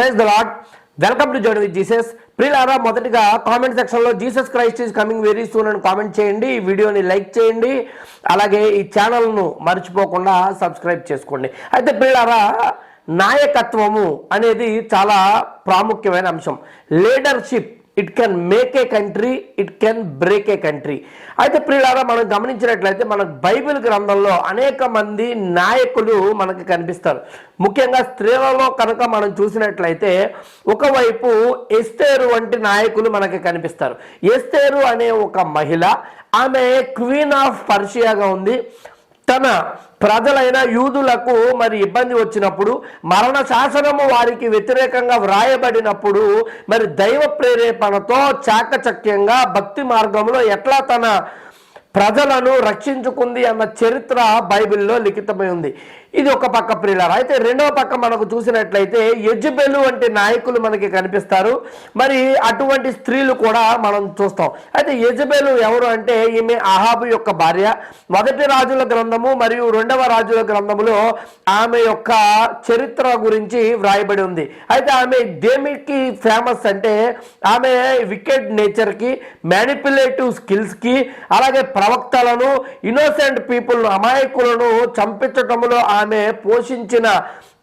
Praise the Lord welcome to journey with Jesus ప్రిలారా మొదటిగా comment సెక్షన్లో Jesus Christ is coming very soon అని comment చేయండి. ఈ వీడియోని లైక్ చేయండి. అలాగే ఈ ఛానల్ను మర్చిపోకుండా సబ్స్క్రైబ్ చేసుకోండి. అయితే ప్రిలారా నాయకత్వము అనేది చాలా ప్రాముఖ్యమైన అంశం. Leadership it can make a country it can break a country అయితే ప్రియులారా మనం గమనించినట్లయితే మన బైబిల్ గ్రంథంలో అనేక మంది నాయకులు మనకు కనిపిస్తారు. ముఖ్యంగా స్త్రీలలో కనుక మనం చూసినట్లయితే ఒకవైపు ఎస్తేరు వంటి నాయకులు మనకి కనిపిస్తారు. ఎస్తేరు అనే ఒక మహిళ ఆమె క్వీన్ ఆఫ్ పర్షియాగా ఉంది. తన ప్రజలైన యూదులకు మరి ఇబ్బంది వచ్చినప్పుడు మరణ శాసనము వారికి వ్యతిరేకంగా వ్రాయబడినప్పుడు మరి దైవ ప్రేరేపణతో చాకచక్యంగా భక్తి మార్గంలో ఎట్లా తన ప్రజలను రక్షించుకుంది అన్న చరిత్ర బైబిల్లో లిఖితమై ఉంది. ఇది ఒక పక్క ప్రిలర్ అయితే రెండవ పక్క మనకు చూసినట్లయితే యజుబెలు వంటి నాయకులు మనకి కనిపిస్తారు. మరి అటువంటి స్త్రీలు కూడా మనం చూస్తాం. అయితే యజబెలు ఎవరు అంటే ఈమె అహాబు యొక్క భార్య. మొదటి రాజుల గ్రంథము మరియు రెండవ రాజుల గ్రంథములో ఆమె యొక్క చరిత్ర గురించి వ్రాయబడి ఉంది. అయితే ఆమె దేనికి ఫేమస్ అంటే ఆమె వికెట్ నేచర్కి మ్యానిపులేటివ్ స్కిల్స్కి అలాగే ప్రవక్తలను ఇన్నోసెంట్ పీపుల్ను అమాయకులను చంపించటంలో ఆమె పోషించిన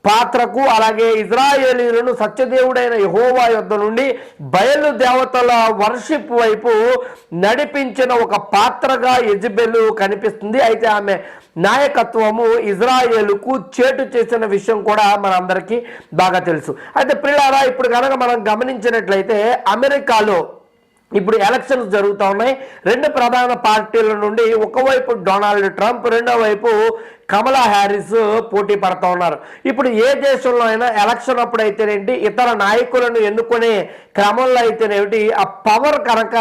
పాత్రకు అలాగే ఇజ్రాయేలీలను సత్యదేవుడైన యహోవా యొద్ద నుండి బయలు దేవతల వర్షిప్ వైపు నడిపించిన ఒక పాత్రగా ఎజిబెలు కనిపిస్తుంది. అయితే ఆమె నాయకత్వము ఇజ్రాయేలుకు చేటు చేసిన విషయం కూడా మనందరికీ బాగా తెలుసు. అయితే పిల్లారా ఇప్పుడు కనుక మనం గమనించినట్లయితే అమెరికాలో ఇప్పుడు ఎలక్షన్స్ జరుగుతూ ఉన్నాయి రెండు ప్రధాన పార్టీల నుండి ఒకవైపు డొనాల్డ్ ట్రంప్ రెండో వైపు కమలా హ్యారిస్ పోటీ పడుతూ ఉన్నారు ఇప్పుడు ఏ దేశంలో అయినా ఎలక్షన్ అప్పుడు అయితేనేంటి ఇతర నాయకులను ఎన్నుకునే క్రమంలో అయితేనేమిటి ఆ పవర్ కనుక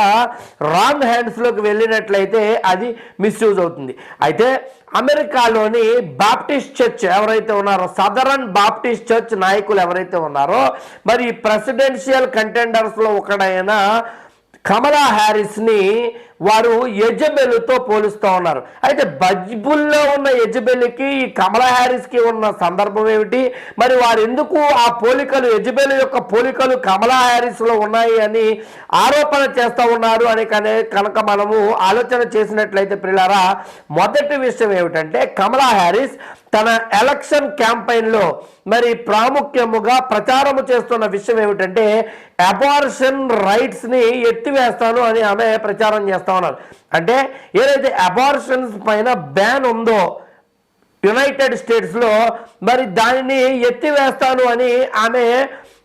రాంగ్ హ్యాండ్స్లోకి వెళ్ళినట్లయితే అది మిస్యూజ్ అవుతుంది. అయితే అమెరికాలోని బాప్టిస్ట్ చర్చ్ ఎవరైతే ఉన్నారో సదరన్ బాప్టిస్ట్ చర్చ్ నాయకులు ఎవరైతే ఉన్నారో మరి ప్రెసిడెన్షియల్ కంటెండర్స్లో ఒకడైనా కమలా హ్యారిస్ని వారు యజబెలుతో పోలుస్తూ ఉన్నారు. అయితే బజ్బుల్లో ఉన్న యజబెల్కి ఈ కమలా హ్యారిస్కి ఉన్న సందర్భం ఏమిటి? మరి వారు ఎందుకు ఆ పోలికలు యజబెల్ యొక్క పోలికలు కమలా హ్యారిస్లో ఉన్నాయి అని ఆరోపణ చేస్తూ ఉన్నారు అని కనే కనుక మనము ఆలోచన చేసినట్లయితే పిల్లరా మొదటి విషయం ఏమిటంటే కమలా హ్యారిస్ తన ఎలక్షన్ క్యాంపెయిన్లో మరి ప్రాముఖ్యముగా ప్రచారము చేస్తున్న విషయం ఏమిటంటే అబార్షన్ రైట్స్ని ఎత్తివేస్తాను అని ఆమె ప్రచారం చేస్తా ఉన్నారు. అంటే ఏదైతే అబార్షన్స్ పైన బ్యాన్ ఉందో యునైటెడ్ స్టేట్స్లో మరి దానిని ఎత్తివేస్తాను అని ఆమె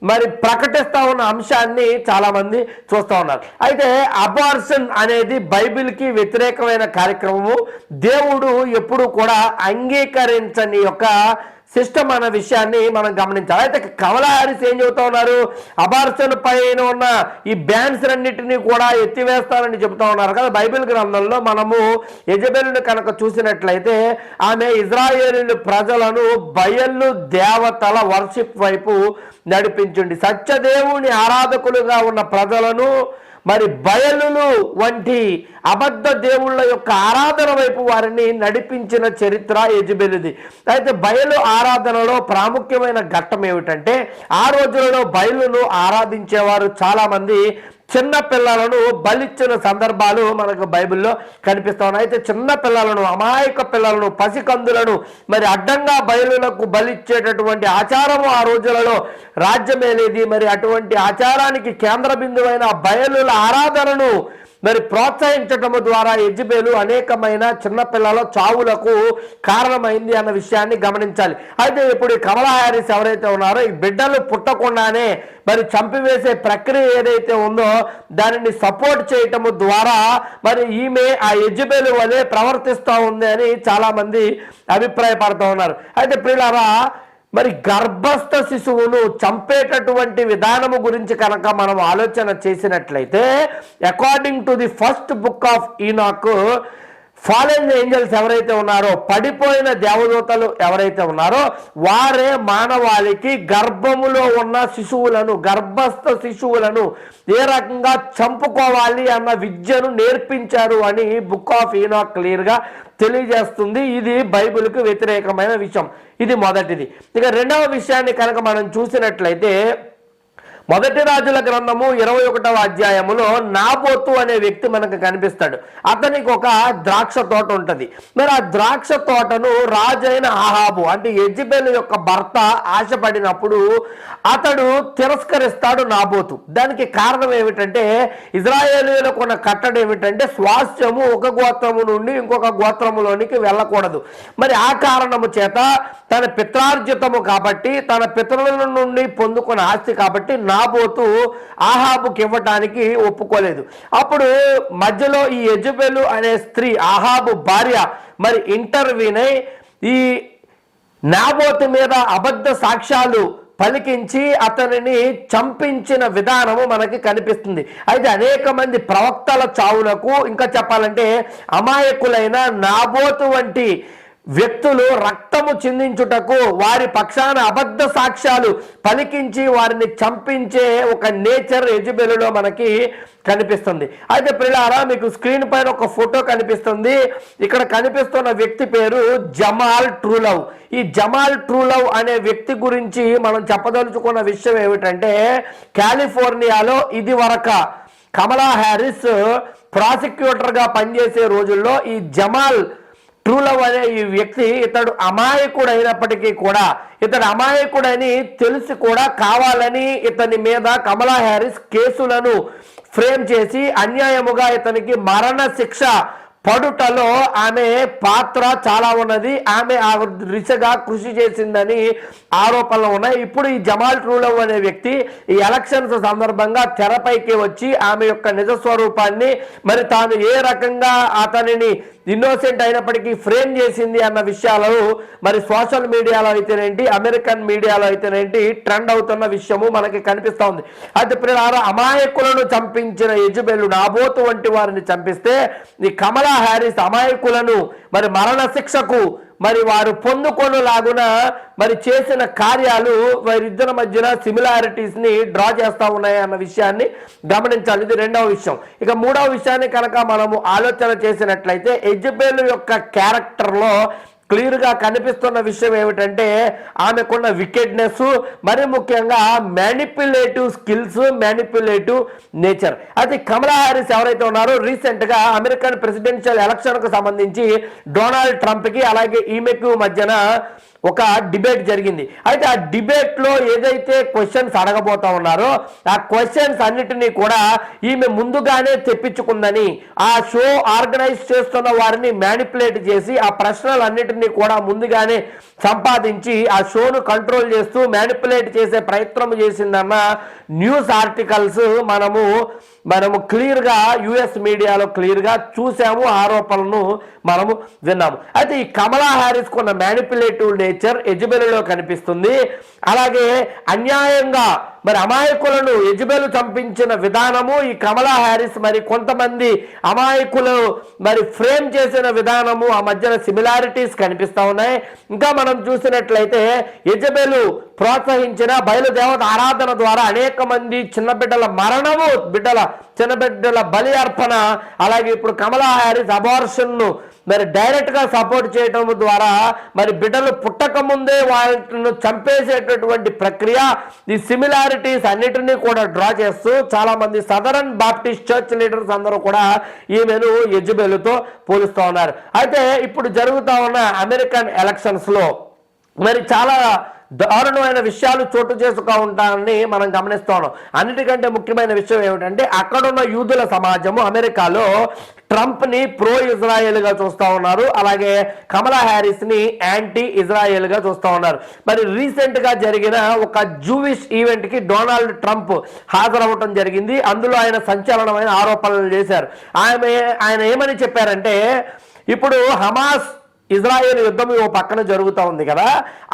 మరి ప్రకటిస్తా ఉన్న అంశాన్ని చాలామంది చూస్తూ ఉన్నారు. అయితే అబార్షన్ అనేది బైబిల్కి వ్యతిరేకమైన కార్యక్రమము. దేవుడు ఎప్పుడు కూడా అంగీకరించని యొక్క సిస్టమ్ అన్న విషయాన్ని మనం గమనించాలి. అయితే కమలా హారిస్ ఏం చెబుతా ఉన్నారు? అబార్షన్ పైన ఉన్న ఈ బ్యాన్స్ అన్నిటినీ కూడా ఎత్తివేస్తారని చెబుతా ఉన్నారు కదా. బైబిల్ గ్రంథంలో మనము యజబెల్ని కనుక చూసినట్లయితే ఆమె ఇజ్రాయేలు ప్రజలను బయళ్ళు దేవతల వర్షిప్ వైపు నడిపించండి సత్యదేవుని ఆరాధకులుగా ఉన్న ప్రజలను మరి బయలులు వంటి అబద్ధ దేవుళ్ళ యొక్క ఆరాధన వైపు వారిని నడిపించిన చరిత్ర యజబెలిది. అయితే బయలు ఆరాధనలో ప్రాముఖ్యమైన ఘట్టం ఏమిటంటే ఆ రోజులలో బయలును ఆరాధించేవారు చాలామంది చిన్న పిల్లలను బలిచ్చిన సందర్భాలు మనకు బైబిల్లో కనిపిస్తా ఉన్నాయి. అయితే చిన్న పిల్లలను అమాయక పిల్లలను పసికందులను మరి అడ్డంగా బయలులకు బలిచ్చేటటువంటి ఆచారము ఆ రోజులలో రాజ్యమేలేది. మరి అటువంటి ఆచారానికి కేంద్ర బిందువైన బయలుల ఆరాధనను మరి ప్రోత్సహించటము ద్వారా ఎజ్జిబేలు అనేకమైన చిన్నపిల్లల చావులకు కారణమైంది అన్న విషయాన్ని గమనించాలి. అయితే ఇప్పుడు ఈ కమలా హ్యారిస్ ఎవరైతే ఉన్నారో ఈ బిడ్డలు పుట్టకుండానే మరి చంపివేసే ప్రక్రియ ఏదైతే ఉందో దానిని సపోర్ట్ చేయటము ద్వారా మరి ఈమె ఆ ఎజ్జిబేలు వలె ప్రవర్తిస్తూ ఉంది అని చాలామంది అభిప్రాయపడుతూ ఉన్నారు. అయితే ప్రియులారా మరి గర్భస్థ శిశువును చంపేటటువంటి విధానము గురించి కనుక మనం ఆలోచన చేసినట్లయితే according to the first book of Enoch fallen angels ఎవరైతే ఉన్నారో పడిపోయిన దేవదూతలు ఎవరైతే ఉన్నారో వారే మానవాళికి గర్భములో ఉన్న శిశువులను గర్భస్థ శిశువులను ఏ రకంగా చంపుకోవాలి అన్న విద్యను నేర్పించారు అని బుక్ ఆఫ్ ఈనో క్లియర్గా తెలియజేస్తుంది. ఇది బైబిల్కు వ్యతిరేకమైన విషయం. ఇది మొదటిది. ఇక రెండవ విషయాన్ని కనుక మనం చూసినట్లయితే మొదటి రాజుల గ్రంథము ఇరవై ఒకటవ అధ్యాయములో నాబోతు అనే వ్యక్తి మనకు కనిపిస్తాడు. అతనికి ఒక ద్రాక్ష తోట ఉంటుంది. మరి ఆ ద్రాక్ష తోటను రాజైన ఆహాబు అంటే ఎజిబెల్ యొక్క భర్త ఆశపడినప్పుడు అతడు తిరస్కరిస్తాడు నాబోతు దానికి కారణం ఏమిటంటే ఇజ్రాయేలీలకు ఉన్న కట్టడ ఏమిటంటే స్వాస్థ్యము ఒక గోత్రము నుండి ఇంకొక గోత్రములోనికి వెళ్ళకూడదు. మరి ఆ కారణము చేత తన పిత్రార్జితము కాబట్టి తన పితరుల నుండి పొందుకున్న ఆస్తి కాబట్టి నాబోతు ఆహాబుకి ఇవ్వటానికి ఒప్పుకోలేదు. అప్పుడు మధ్యలో ఈ యజుబెలు అనే స్త్రీ ఆహాబు భార్య మరి ఇంటర్వ్యూనై ఈ నాబోతు మీద అబద్ధ సాక్ష్యాలు పలికించి అతనిని చంపించిన విధానము మనకి కనిపిస్తుంది. అయితే అనేక మంది ప్రవక్తల చావులకు ఇంకా చెప్పాలంటే అమాయకులైన నాబోతు వంటి వ్యక్తులు రక్తము చిందించుటకు వారి పక్షాన అబద్ధ సాక్ష్యాలు పలికించి వారిని చంపించే ఒక నేచర్ ఎజుబెలులో మనకి కనిపిస్తుంది. అయితే పిల్లారా మీకు స్క్రీన్ పైన ఒక ఫోటో కనిపిస్తుంది. ఇక్కడ కనిపిస్తున్న వ్యక్తి పేరు జమాల్ ట్రూలవ్. ఈ జమాల్ ట్రూలవ్ అనే వ్యక్తి గురించి మనం చెప్పదలుచుకున్న విషయం ఏమిటంటే కాలిఫోర్నియాలో ఇది వరక కమలా హ్యారిస్ ప్రాసిక్యూటర్గా పనిచేసే రోజుల్లో ఈ జమాల్ ట్రూలవ్ అనే ఈ వ్యక్తి ఇతడు అమాయకుడు అయినప్పటికీ కూడా ఇతడు అమాయకుడని తెలిసి కూడా కావాలని ఇతని మీద కమలా హ్యారిస్ కేసులను ఫ్రేమ్ చేసి అన్యాయముగా ఇతనికి మరణ శిక్ష పడుటలో ఆమె పాత్ర చాలా ఉన్నది. ఆమె ఆ దిశగా కృషి చేసిందని ఆరోపణలు ఉన్నాయి. ఇప్పుడు ఈ జమాల్ ట్రూలవ్ అనే వ్యక్తి ఈ ఎలక్షన్స్ సందర్భంగా తెరపైకి వచ్చి ఆమె యొక్క నిజ స్వరూపాన్ని మరి తాను ఏ రకంగా అతనిని ఇన్నోసెంట్ అయినప్పటికీ ఫ్రేమ్ చేసింది అన్న విషయాలు మరి సోషల్ మీడియాలో అయితేనేంటి అమెరికన్ మీడియాలో అయితేనేంటి ట్రెండ్ అవుతున్న విషయము మనకి కనిపిస్తూ ఉంది. అయితే ప్రియార అమాయకులను చంపించిన యజుబెలు నాబోతు వంటి వారిని చంపిస్తే ఈ కమలా హ్యారిస్ అమాయకులను మరి మరణ శిక్షకు మరి వారు పొందుకొను లాగున మరి చేసిన కార్యాలు వారిద్దరి మధ్యన సిమిలారిటీస్ని డ్రా చేస్తా ఉన్నాయి అన్న విషయాన్ని గమనించాలి. ఇది రెండవ విషయం. ఇక మూడవ విషయాన్ని కనుక మనము ఆలోచన చేసినట్లయితే ఎజ్బేలు యొక్క క్యారెక్టర్లో క్లియర్గా కనిపిస్తున్న విషయం ఏమిటంటే ఆమెకున్న వికెట్నెస్ మరి ముఖ్యంగా మ్యానిపులేటివ్ స్కిల్స్ మ్యానిపులేటివ్ నేచర్ అయితే కమలా హారిస్ ఎవరైతే ఉన్నారో రీసెంట్గా అమెరికన్ ప్రెసిడెన్షియల్ ఎలక్షన్కు సంబంధించి డొనాల్డ్ ట్రంప్కి అలాగే ఈమెకు మధ్యన ఒక డిబేట్ జరిగింది. అయితే ఆ డిబేట్లో ఏదైతే క్వశ్చన్స్ అడగబోతా ఉన్నారో ఆ క్వశ్చన్స్ అన్నిటినీ కూడా ఈమె ముందుగానే తెప్పించుకుందని ఆ షో ఆర్గనైజ్ చేస్తున్న వారిని మ్యానిపులేట్ చేసి ఆ ప్రశ్నలన్నిటినీ కూడా ముందుగానే సంపాదించి ఆ షోను కంట్రోల్ చేస్తూ మ్యానిపులేట్ చేసే ప్రయత్నం చేసిందన్న న్యూస్ ఆర్టికల్స్ మనము మనము క్లియర్గా యుఎస్ మీడియాలో క్లియర్గా చూసాము ఆరోపణలను మనము విన్నాము. అయితే ఈ కమలా హ్యారిస్ కొన్న మ్యానిపులేటివ్ నేచర్ ఎజబెలలో కనిపిస్తుంది. అలాగే అన్యాయంగా మరి అమాయకులను ఎజబెలు చంపించిన విధానము ఈ కమలా హ్యారిస్ మరి కొంతమంది అమాయకులు మరి ఫ్రేమ్ చేసిన విధానము ఆ మధ్యన సిమిలారిటీస్ కనిపిస్తూ ఉన్నాయి. ఇంకా మనం చూసినట్లయితే యజబెలు ప్రోత్సహించిన బయలుదేవత ఆరాధన ద్వారా అనేక మంది చిన్న బిడ్డల మరణము బిడ్డల చిన్న బిడ్డల బలి అర్పణ అలాగే ఇప్పుడు కమలా హ్యారిస్ అబార్షన్ను మరి డైరెక్ట్గా సపోర్ట్ చేయటం ద్వారా మరి బిడ్డలు పుట్టక ముందే వాళ్ళను చంపేసేటటువంటి ప్రక్రియ ఈ సిమిలారిటీస్ అన్నిటినీ కూడా డ్రా చేస్తూ చాలామంది సదరన్ బాప్టిస్ట్ చర్చ్ లీడర్స్ అందరూ కూడా ఈమెను ఎజుబెలుతో పోలుస్తూ ఉన్నారు. అయితే ఇప్పుడు జరుగుతూ ఉన్న అమెరికన్ ఎలక్షన్స్లో మరి చాలా దారుణమైన విషయాలు చోటు చేసుకో ఉంటాయని మనం గమనిస్తా ఉన్నాం అన్నిటికంటే ముఖ్యమైన విషయం ఏమిటంటే అక్కడున్న యూదుల సమాజము అమెరికాలో ట్రంప్ని ప్రో ఇజ్రాయెల్గా చూస్తా ఉన్నారు. అలాగే కమలా హ్యారిస్ని యాంటీ ఇజ్రాయెల్గా చూస్తా ఉన్నారు. మరి రీసెంట్గా జరిగిన ఒక జూవిష్ ఈవెంట్కి డొనాల్డ్ ట్రంప్ హాజరవ్వటం జరిగింది. అందులో ఆయన సంచలనమైన ఆరోపణలు చేశారు. ఆమె ఆయన ఏమని చెప్పారంటే ఇప్పుడు హమాస్ ఇజ్రాయెల్ యుద్ధం ఓ పక్కన జరుగుతూ ఉంది కదా.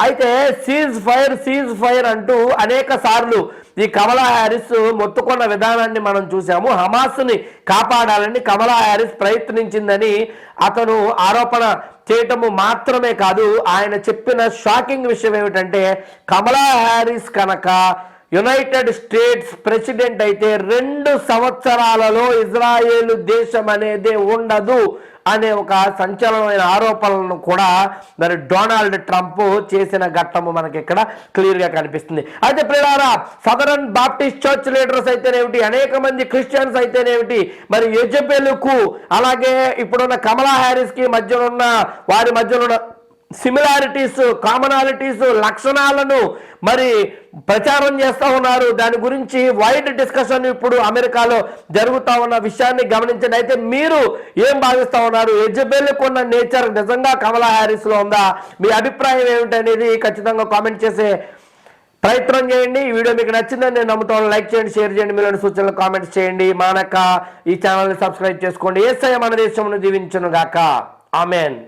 అయితే సీజ్ ఫైర్ సీజ్ ఫైర్ అంటూ అనేక సార్లు ఈ కమలా హ్యారిస్ మొత్తుకున్న విధానాన్ని మనం చూసాము హమాస్ని కాపాడాలని కమలా హ్యారిస్ ప్రయత్నించిందని అతను ఆరోపణ చేయటము మాత్రమే కాదు ఆయన చెప్పిన షాకింగ్ విషయం ఏమిటంటే కమలా హ్యారిస్ కనుక యునైటెడ్ స్టేట్స్ ప్రెసిడెంట్ అయితే రెండు సంవత్సరాలలో ఇజ్రాయేల్ దేశం అనేది ఉండదు. అనే ఒక సంచలనమైన ఆరోపణలను కూడా మరి డొనాల్డ్ ట్రంప్ చేసిన ఘట్టము మనకి ఇక్కడ క్లియర్గా కనిపిస్తుంది. అయితే ప్రియారా సదరన్ బాప్టిస్ట్ చర్చ్ లీడర్స్ అయితేనేమిటి అనేక మంది క్రిస్టియన్స్ అయితేనేమిటి మరి యజబెలుకు అలాగే ఇప్పుడున్న కమలా హ్యారిస్కి మధ్యలో ఉన్న వారి మధ్యలో సిమిలారిటీస్ కామనాలిటీస్ లక్షణాలను మరి ప్రచారం చేస్తూ ఉన్నారు. దాని గురించి వైడ్ డిస్కషన్ ఇప్పుడు అమెరికాలో జరుగుతూ ఉన్న విషయాన్ని గమనించండి. అయితే మీరు ఏం భావిస్తూ ఉన్నారు? ఎజబెల్కి ఉన్న నేచర్ నిజంగా కమలా హ్యారిస్లో ఉందా? మీ అభిప్రాయం ఏమిటనేది ఖచ్చితంగా కామెంట్ చేసే ప్రయత్నం చేయండి. ఈ వీడియో మీకు నచ్చిందని నేను నమ్ముతాను. లైక్ చేయండి షేర్ చేయండి. మీలోని సూచనలు కామెంట్స్ చేయండి. మానక ఈ ఛానల్ని సబ్స్క్రైబ్ చేసుకోండి. ఏసఐ మన దేశంను జీవించను గాక ఆమెన్.